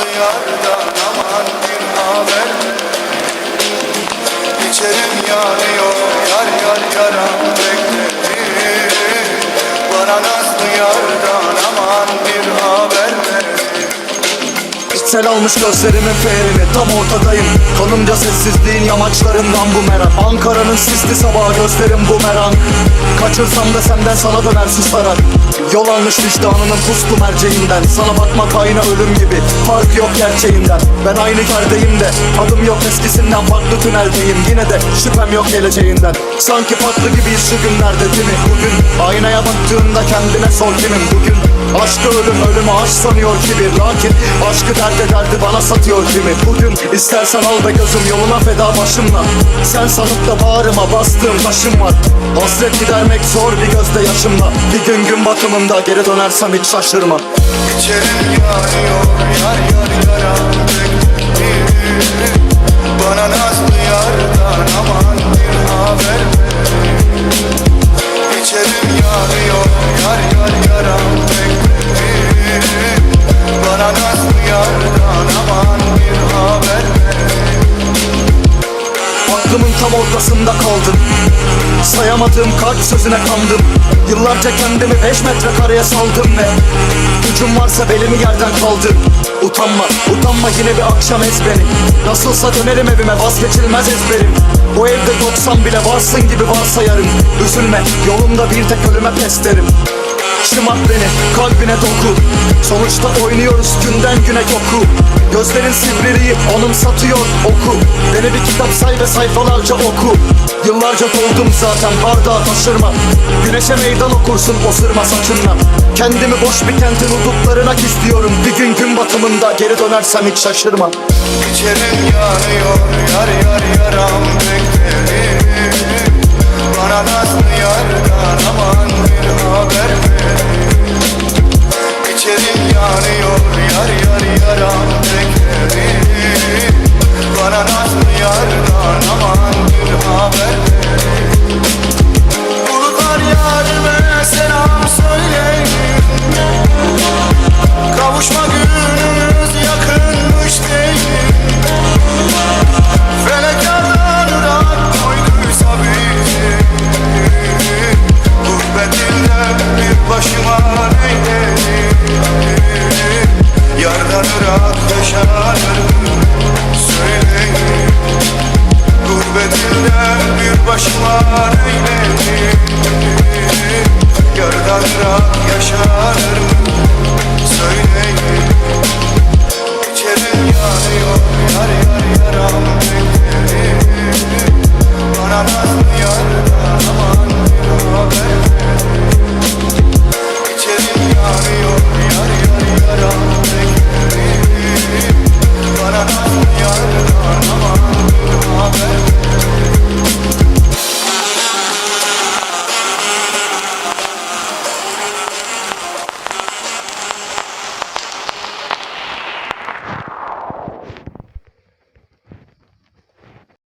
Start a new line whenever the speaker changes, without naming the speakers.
nazlı yardan aman bir haber. İçerim yanıyor yar yar yaram bekledim Bana nazlı yardan aman bir
Sel almış gözlerimin ferini tam ortadayım. Kanımca sessizliğin yamaçlarından bu merak. Ankara'nın sisli sabahı gözlerim bumerang Kaçırsam da senden sana döner susarak Yol almış vicdanının puslu merceğinden. Sana bakmak aynı ölüm gibi. Fark yok gerçeğinden Ben aynı yerdeyim de. Adım yok eskisinden. Farklı tüneldeyim. Yine de şüphem yok geleceğinden. Sanki farklı gibiyiz şu günlerde değil mi? Bugün aynaya baktığında kendine sor kimim? Bugün Aşkı ölüm ölümü aşk sanıyor kibir Lakin aşkı dert ederdi bana satıyor kimi Bugün istersen al be gözüm yoluna feda başımla. Sen sanıp da bağrıma bastığım taşım var. Hasret gidermek zor bir gözde yaşımla Bir gün gün batımında geri dönersem hiç şaşırma.
İçerim yanıyor yar yar yaram
tam ortasında kaldım. Sayamadığım kalp sözüne kandım. Yıllarca kendimi beş metre kareye saldım ve Gücüm varsa belimi yerden kaldır Utanma, utanma yine bir akşam ezberi. Nasılsa dönerim evime vazgeçilmez ezberim. Bu evde yoksan bile varsın gibi varsayarım. Üzülme, yolumda bir tek ölüme pes derim Şımart beni, kalbine doku. Sonuçta oynuyoruz günden güne yoku. Gözlerin sivriliği anımsatıyor oku. Beni bir kitap say ve sayfalarca oku. Yıllarca doldum zaten bardağı taşırma. Güneşe meydan okursun o sırma saçınla. Kendimi boş bir kentin hudutlarına gizliyorum. Bir gün gün batımında geri dönersem hiç şaşırma.
İçerim yanıyor yar yar yaram yar yar yaram beklerim Bana nazlı yardan aman Ama